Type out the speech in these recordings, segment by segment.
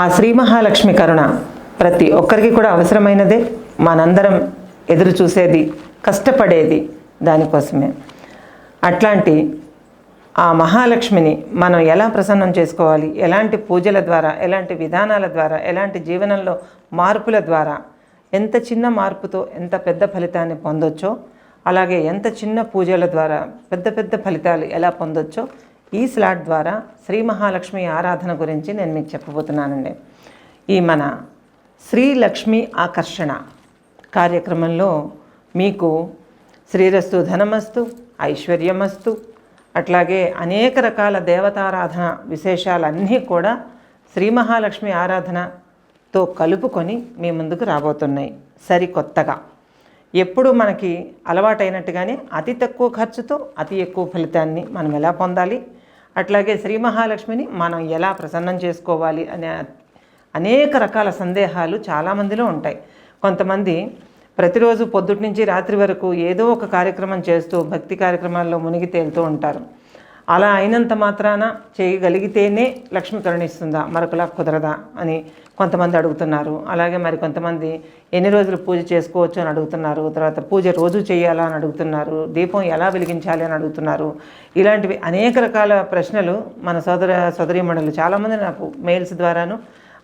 ఆ శ్రీ మహాలక్ష్మి కరుణ ప్రతి ఒక్కరికి కూడా అవసరమైనదే. మనందరం ఎదురు చూసేది కష్టపడేది దానికోసమే. అట్లాంటి ఆ మహాలక్ష్మిని మనం ఎలా ప్రసన్నం చేసుకోవాలి? ఎలాంటి పూజల ద్వారా ఎలాంటి విధానాల ద్వారా ఎలాంటి జీవనంలో మార్పుల ద్వారా ఎంత చిన్న మార్పుతో ఎంత పెద్ద ఫలితాన్ని పొందొచ్చో అలాగే ఎంత చిన్న పూజల ద్వారా పెద్ద పెద్ద ఫలితాలు ఎలా పొందొచ్చో ఈ స్లాట్ ద్వారా శ్రీ మహాలక్ష్మి ఆరాధన గురించి నేను మీకు చెప్పబోతున్నానండి. ఈ మన శ్రీ లక్ష్మి ఆకర్షణ కార్యక్రమంలో మీకు శ్రీరస్తు ధనమస్తు ఐశ్వర్యమస్తు అట్లాగే అనేక రకాల దేవతారాధన విశేషాలన్నీ కూడా శ్రీ మహాలక్ష్మి ఆరాధనతో కలుపుకొని మీ ముందుకు రాబోతున్నాయి. సరికొత్తగా. ఎప్పుడు మనకి అలవాటైనట్టుగానే అతి తక్కువ ఖర్చుతో అతి ఎక్కువ ఫలితాన్ని మనం ఎలా పొందాలి? అట్లాగే శ్రీ మహాలక్ష్మిని మనం ఎలా ప్రసన్నం చేసుకోవాలి అనే అనేక రకాల సందేహాలు చాలామందిలో ఉంటాయి. కొంతమంది ప్రతిరోజు పొద్దుటి నుంచి రాత్రి వరకు ఏదో ఒక కార్యక్రమం చేస్తూ భక్తి కార్యక్రమాల్లో మునిగి తేలుతూ ఉంటారు. అలా అయినంత మాత్రాన చేయగలిగితేనే లక్ష్మి కరుణిస్తుందా మరొకలా కుదరదా అని కొంతమంది అడుగుతున్నారు. అలాగే మరి కొంతమంది ఎన్ని రోజులు పూజ చేసుకోవచ్చు అని అడుగుతున్నారు. తర్వాత పూజ రోజు చేయాలా అని అడుగుతున్నారు. దీపం ఎలా వెలిగించాలి అని అడుగుతున్నారు. ఇలాంటివి అనేక రకాల ప్రశ్నలు మన సోదర సోదరీమణులు చాలామంది నాకు మెయిల్స్ ద్వారాను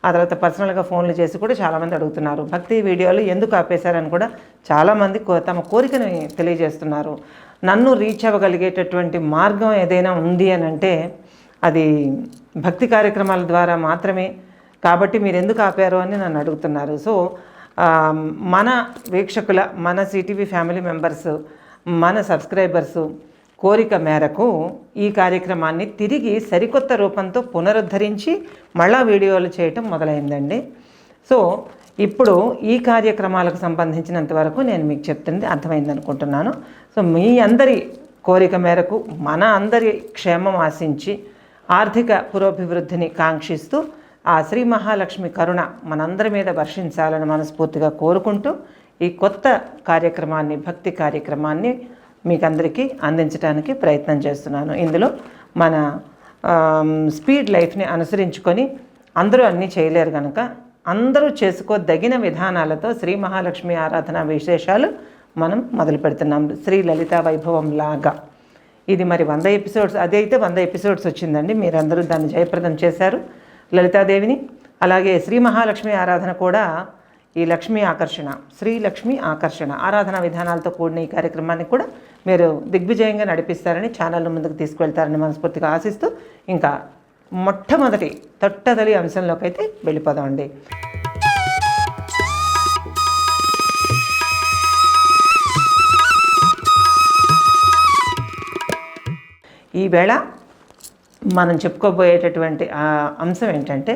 ఆ తర్వాత పర్సనల్గా ఫోన్లు చేసి కూడా చాలామంది అడుగుతున్నారు. భక్తి వీడియోలు ఎందుకు ఆపేశారని కూడా చాలామంది కో తమ కోరికని తెలియజేస్తున్నారు. నన్ను రీచ్ అవ్వగలిగేటటువంటి మార్గం ఏదైనా ఉంది అని అంటే అది భక్తి కార్యక్రమాల ద్వారా మాత్రమే. కాబట్టి మీరు ఎందుకు ఆపారు అని నన్ను అడుగుతున్నారు. సో మన వీక్షకుల మన సిటీవీ ఫ్యామిలీ మెంబర్స్ మన సబ్స్క్రైబర్సు కోరిక మేరకు ఈ కార్యక్రమాన్ని తిరిగి సరికొత్త రూపంతో పునరుద్ధరించి మళ్ళా వీడియోలు చేయటం మొదలైందండి. సో ఇప్పుడు ఈ కార్యక్రమాలకు సంబంధించినంత వరకు నేను మీకు చెప్తుంది అర్థమైంది అనుకుంటున్నాను. సో మీ అందరి కోరిక మేరకు మన అందరి క్షేమం ఆశించి ఆర్థిక పురోభివృద్ధిని కాంక్షిస్తూ ఆ శ్రీ మహాలక్ష్మి కరుణ మనందరి మీద వర్షించాలని మనస్ఫూర్తిగా కోరుకుంటూ ఈ కొత్త కార్యక్రమాన్ని భక్తి కార్యక్రమాన్ని మీకు అందరికీ అందించడానికి ప్రయత్నం చేస్తున్నాను. ఇందులో మన స్పీడ్ లైఫ్ని అనుసరించుకొని అందరూ అన్నీ చేయలేరు కనుక అందరూ చేసుకోదగిన విధానాలతో శ్రీ మహాలక్ష్మి ఆరాధన విశేషాలు మనం మొదలు పెడుతున్నాం. శ్రీ లలితా వైభవం లాగా. ఇది మరి వంద ఎపిసోడ్స్ అదైతే వంద ఎపిసోడ్స్ వచ్చిందండి. మీరందరూ దాన్ని జయప్రదం చేశారు. లలితాదేవిని అలాగే శ్రీ మహాలక్ష్మి ఆరాధన కూడా ఈ లక్ష్మీ ఆకర్షణ శ్రీ లక్ష్మి ఆకర్షణ ఆరాధన విధానాలతో కూడిన ఈ కార్యక్రమాన్ని కూడా మీరు దిగ్విజయంగా నడిపిస్తారని ఛానల్ ముందుకు తీసుకువెళ్తారని మనస్ఫూర్తిగా ఆశిస్తూ ఇంకా మొట్టమొదటి తొట్టదలి అంశంలోకి అయితే వెళ్ళిపోదామండి ఈవేళ మనం చెప్పుకోబోయేటటువంటి ఆ అంశం ఏంటంటే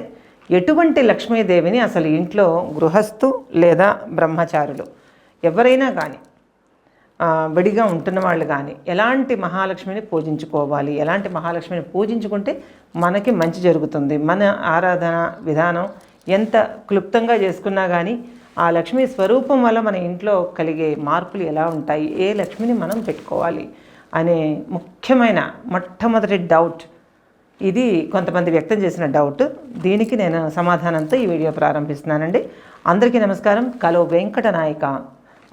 ఎటువంటి లక్ష్మీదేవిని అసలు ఇంట్లో గృహస్థు లేదా బ్రహ్మచారులు? ఎవరైనా కానీ విడిగా ఉంటున్న వాళ్ళు కానీ ఎలాంటి మహాలక్ష్మిని పూజించుకోవాలి? ఎలాంటి మహాలక్ష్మిని పూజించుకుంటే మనకి మంచి జరుగుతుంది. మన ఆరాధన విధానం ఎంత క్లుప్తంగా చేసుకున్నా కానీ ఆ లక్ష్మీ స్వరూపం వల్ల మన ఇంట్లో కలిగే మార్పులు ఎలా ఉంటాయి? ఏ లక్ష్మిని మనం పెట్టుకోవాలి? అనే ముఖ్యమైన మొట్టమొదటి డౌట్. ఇది కొంతమంది వ్యక్తం చేసిన డౌట్. దీనికి నేను సమాధానంతో ఈ వీడియో ప్రారంభిస్తున్నానండి. అందరికీ నమస్కారం. కలో వెంకట నాయక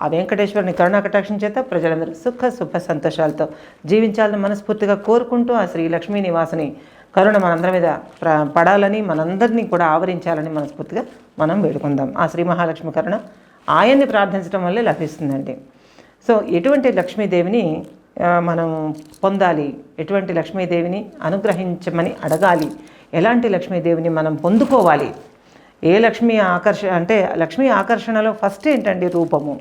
ఆ వెంకటేశ్వరుని కరుణాకటాక్షం చేత ప్రజలందరూ సుఖ శుభ సంతోషాలతో జీవించాలని మనస్ఫూర్తిగా కోరుకుంటూ ఆ శ్రీ లక్ష్మీ నివాసని కరుణ మనందరి మీద ప్ర పడాలని మనందరినీ కూడా ఆవరించాలని మనస్ఫూర్తిగా మనం వేడుకుందాం. ఆ శ్రీ మహాలక్ష్మి కరుణ ఆయన్ని ప్రార్థించడం వల్లే లభిస్తుందండి. సో ఎటువంటి లక్ష్మీదేవిని మనం పొందాలి ఎటువంటి లక్ష్మీదేవిని అనుగ్రహించమని అడగాలి ఎలాంటి లక్ష్మీదేవిని మనం పొందుకోవాలి ఏ లక్ష్మీ ఆకర్ష అంటే లక్ష్మీ ఆకర్షణలో ఫస్ట్ ఏంటండి రూపము?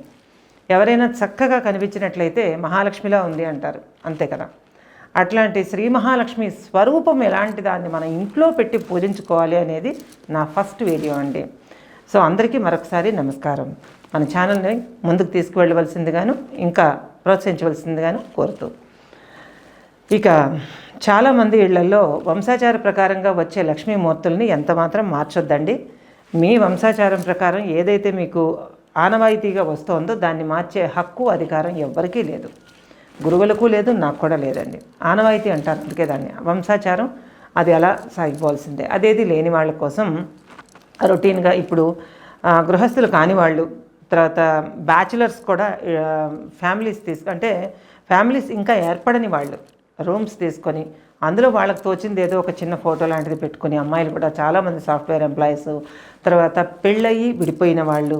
ఎవరైనా చక్కగా కనిపించినట్లయితే మహాలక్ష్మిలా ఉంది అంటారు. అంతే కదా. అట్లాంటి శ్రీ మహాలక్ష్మి స్వరూపం ఎలాంటి దాన్ని మన ఇంట్లో పెట్టి పూజించుకోవాలి అనేది నా ఫస్ట్ వీడియో అండి. సో అందరికీ మరొకసారి నమస్కారం. మన ఛానల్ని ముందుకు తీసుకువెళ్ళవలసిందిగాను ఇంకా ప్రోత్సహించవలసిందిగాను కోరుతూ. ఇక చాలామంది ఇళ్ళలో వంశాచార ప్రకారంగా వచ్చే లక్ష్మీమూర్తుల్ని ఎంత మాత్రం మార్చొద్దండి. మీ వంశాచారం ప్రకారం ఏదైతే మీకు ఆనవాయితీగా వస్తోందో దాన్ని మార్చే హక్కు అధికారం ఎవ్వరికీ లేదు. గురువులకు లేదు నాకు కూడా లేదండి. ఆనవాయితీ అంటారు. అందుకే దాన్ని వంశాచారం అది అలా సాగిపోవాల్సిందే. అదేది లేని వాళ్ళ కోసం రొటీన్గా ఇప్పుడు గృహస్థులు కాని వాళ్ళు తర్వాత బ్యాచిలర్స్ కూడా ఫ్యామిలీస్ తీసుకు అంటే ఫ్యామిలీస్ ఇంకా ఏర్పడని వాళ్ళు రూమ్స్ తీసుకొని అందులో వాళ్ళకి తోచింది ఏదో ఒక చిన్న ఫోటో లాంటిది పెట్టుకుని అమ్మాయిలు కూడా చాలామంది సాఫ్ట్వేర్ ఎంప్లాయీస్ తర్వాత పెళ్ళయి విడిపోయిన వాళ్ళు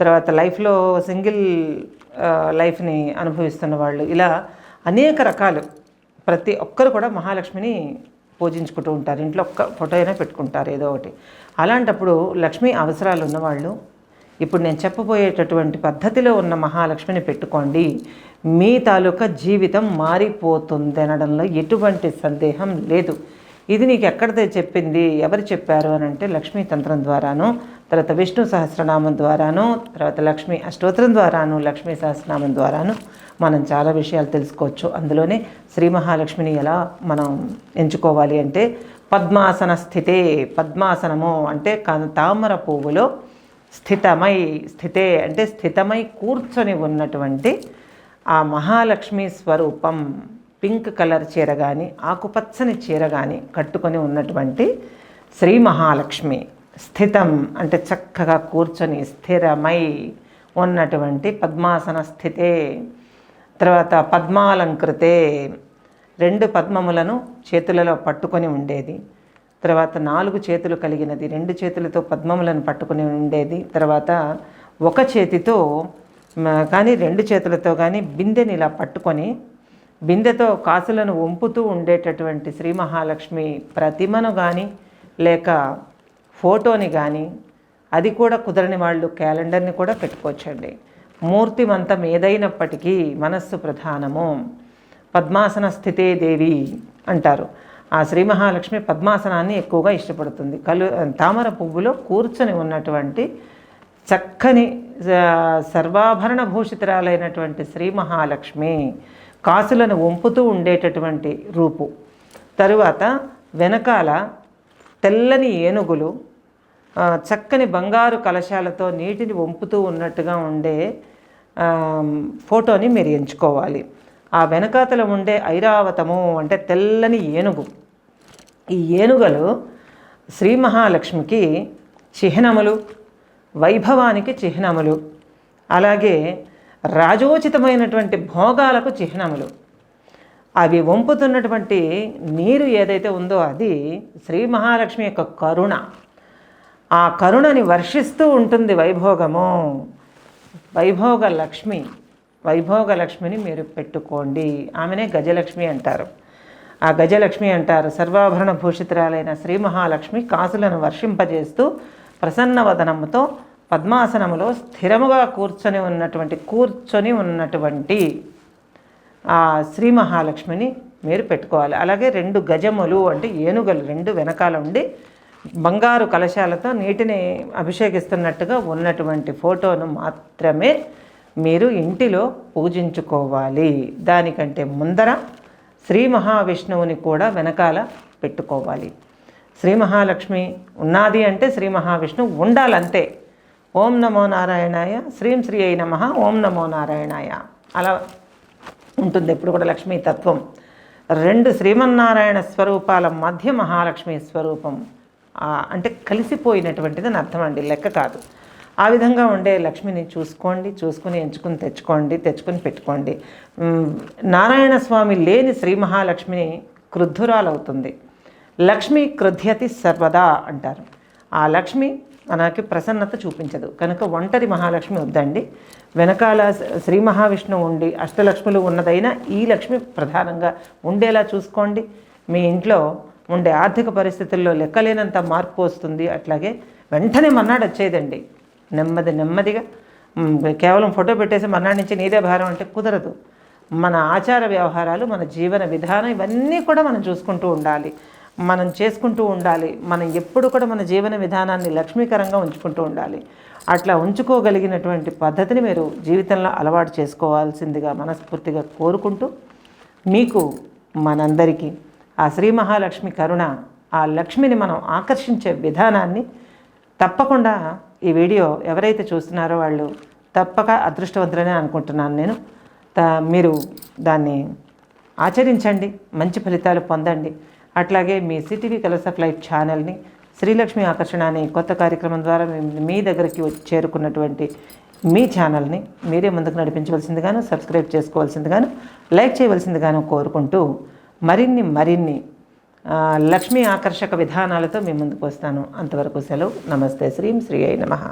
తర్వాత లైఫ్లో సింగిల్ లైఫ్ని అనుభవిస్తున్న వాళ్ళు. ఇలా అనేక రకాలు ప్రతి ఒక్కరు కూడా మహాలక్ష్మిని పూజించుకుంటూ ఉంటారు. ఇంట్లో ఒక్క ఫోటో అయినా పెట్టుకుంటారు ఏదో ఒకటి. అలాంటప్పుడు లక్ష్మి అవసరాలు ఉన్నవాళ్ళు ఇప్పుడు నేను చెప్పబోయేటటువంటి పద్ధతిలో ఉన్న మహాలక్ష్మిని పెట్టుకోండి. మీ తాలూకా జీవితం మారిపోతుంది అనడంలో ఎటువంటి సందేహం లేదు. ఇది నీకు ఎక్కడితే చెప్పింది? ఎవరు చెప్పారు అని అంటే లక్ష్మీ తంత్రం ద్వారాను. తర్వాత విష్ణు సహస్రనామం ద్వారాను తర్వాత లక్ష్మి అష్టోత్తరం ద్వారాను లక్ష్మీ సహస్రనామం ద్వారాను మనం చాలా విషయాలు తెలుసుకోవచ్చు. అందులోనే శ్రీ మహాలక్ష్మిని ఎలా మనం ఎంచుకోవాలి అంటే పద్మాసన స్థితే పద్మాసనము అంటే తామర పువ్వులో స్థితమై స్థితే అంటే స్థితమై కూర్చొని ఉన్నటువంటి ఆ మహాలక్ష్మి స్వరూపం పింక్ కలర్ చీర కానీ ఆకుపచ్చని చీర కానీ కట్టుకొని ఉన్నటువంటి శ్రీ మహాలక్ష్మి. స్థితం అంటే చక్కగా కూర్చొని స్థిరమై ఉన్నటువంటి పద్మాసన స్థితే. తర్వాత పద్మాలంకృతే. రెండు పద్మములను చేతులలో పట్టుకొని ఉండేది. తర్వాత నాలుగు చేతులు కలిగినది. రెండు చేతులతో పద్మములను పట్టుకొని ఉండేది. తర్వాత ఒక చేతితో కానీ రెండు చేతులతో కానీ బిందెని ఇలా పట్టుకొని బిందెతో కాసులను వంపుతూ ఉండేటటువంటి శ్రీ మహాలక్ష్మి ప్రతిమను కానీ లేక ఫోటోని కానీ అది కూడా కుదరని వాళ్ళు క్యాలెండర్ని కూడా పెట్టుకోవచ్చండి. మూర్తిమంతం ఏదైనప్పటికీ మనస్సు ప్రధానము. పద్మాసన స్థితే దేవి అంటారు. ఆ శ్రీ మహాలక్ష్మి పద్మాసనాన్ని ఎక్కువగా ఇష్టపడుతుంది. కలు తామర పువ్వులో కూర్చొని ఉన్నటువంటి చక్కని సర్వాభరణ భూషితురాలైనటువంటి శ్రీ మహాలక్ష్మి కాసులను వంపుతూ ఉండేటటువంటి రూపు. తరువాత వెనకాల తెల్లని ఏనుగులు చక్కని బంగారు కలశాలతో నీటిని వంపుతూ ఉన్నట్టుగా ఉండే ఫోటోని మీరు ఎంచుకోవాలి. ఆ వెనకాతల ఉండే ఐరావతము అంటే తెల్లని ఏనుగు. ఈ ఏనుగలు శ్రీ మహాలక్ష్మికి చిహ్నములు వైభవానికి చిహ్నములు అలాగే రాజోచితమైనటువంటి భోగాలకు చిహ్నములు. అవి వంపుతున్నటువంటి నీరు ఏదైతే ఉందో అది శ్రీ మహాలక్ష్మి యొక్క కరుణ. ఆ కరుణని వర్షిస్తూ ఉంటుంది వైభోగము. వైభోగ లక్ష్మి వైభోగ లక్ష్మిని మీరు పెట్టుకోండి. ఆమెనే గజలక్ష్మి అంటారు. ఆ గజలక్ష్మి అంటారు సర్వాభరణ భూషితురాలైన శ్రీ మహాలక్ష్మి కాసులను వర్షింపజేస్తూ ప్రసన్నవదనముతో పద్మాసనములో స్థిరముగా కూర్చొని ఉన్నటువంటి కూర్చొని ఉన్నటువంటి ఆ శ్రీ మహాలక్ష్మిని మీరు పెట్టుకోవాలి. అలాగే రెండు గజములు అంటే ఏనుగలు రెండు వెనకాల ఉండి బంగారు కలశాలతో నీటిని అభిషేకిస్తున్నట్టుగా ఉన్నటువంటి ఫోటోను మాత్రమే మీరు ఇంటిలో పూజించుకోవాలి. దానికంటే ముందర శ్రీ మహావిష్ణువుని కూడా వెనకాల పెట్టుకోవాలి. శ్రీ మహాలక్ష్మి ఉన్నది అంటే శ్రీ మహావిష్ణువు ఉండాలంతే. ఓం నమో నారాయణాయ శ్రీం శ్రీ అయి నమ ఓం నమో నారాయణాయ. అలా ఉంటుంది ఎప్పుడు కూడా లక్ష్మీ తత్వం. రెండు శ్రీమన్నారాయణ స్వరూపాల మధ్య మహాలక్ష్మి స్వరూపం. అంటే కలిసిపోయినటువంటిదని అర్థం అండి లెక్క కాదు. ఆ విధంగా ఉండే లక్ష్మిని చూసుకోండి చూసుకుని ఎంచుకుని తెచ్చుకోండి తెచ్చుకుని పెట్టుకోండి. నారాయణ స్వామి లేని శ్రీ మహాలక్ష్మిని క్రుద్ధురాలవుతుంది. లక్ష్మి క్రుధ్యతి సర్వదా అంటారు. ఆ లక్ష్మి మనకి ప్రసన్నత చూపించదు. కనుక ఒంటరి మహాలక్ష్మి వద్దండి. వెనకాల శ్రీ మహావిష్ణువు ఉండి అష్టలక్ష్ములు ఉన్నదైనా ఈ లక్ష్మి ప్రధానంగా ఉండేలా చూసుకోండి. మీ ఇంట్లో ఉండే ఆర్థిక పరిస్థితుల్లో లెక్కలేనంత మార్పు వస్తుంది. అట్లాగే వెంటనే మన్నాడు వచ్చేదండి. నెమ్మది నెమ్మదిగా కేవలం ఫోటో పెట్టేసి మన్నాడు నుంచి నీదే భారం అంటే కుదరదు. మన ఆచార వ్యవహారాలు మన జీవన విధానం ఇవన్నీ కూడా మనం చూసుకుంటూ ఉండాలి. మనం చేసుకుంటూ ఉండాలి. మనం ఎప్పుడు కూడా మన జీవన విధానాన్ని లక్ష్మీకరంగా ఉంచుకుంటూ ఉండాలి. అట్లా ఉంచుకోగలిగినటువంటి పద్ధతిని మీరు జీవితంలో అలవాటు చేసుకోవాల్సిందిగా మనస్ఫూర్తిగా కోరుకుంటూ మీకు మనందరికీ ఆ శ్రీ మహాలక్ష్మి కరుణ ఆ లక్ష్మిని మనం ఆకర్షించే విధానాన్ని తప్పకుండా ఈ వీడియో ఎవరైతే చూస్తున్నారో వాళ్ళు తప్పక అదృష్టవంతులనే అనుకుంటున్నాను నేను. త మీరు దాన్ని ఆచరించండి మంచి ఫలితాలు పొందండి. అట్లాగే మీ సిటీవీ కలర్స్ ఆఫ్ లైఫ్ ఛానల్ని శ్రీలక్ష్మి ఆకర్షణ అనే కొత్త కార్యక్రమం ద్వారా మీ- మీ దగ్గరికి వచ్చి చేరుకున్నటువంటి మీ ఛానల్ని మీరే ముందుకు నడిపించవలసిందిగాను సబ్స్క్రైబ్ చేసుకోవాల్సిందిగాను లైక్ చేయవలసిందిగాను కోరుకుంటూ మరిన్ని మరిన్ని లక్ష్మీ ఆకర్షక విధానాలతో మీ ముందుకు వస్తాను. అంతవరకు సెలవు. నమస్తే. శ్రీం శ్రీ అయి నమః.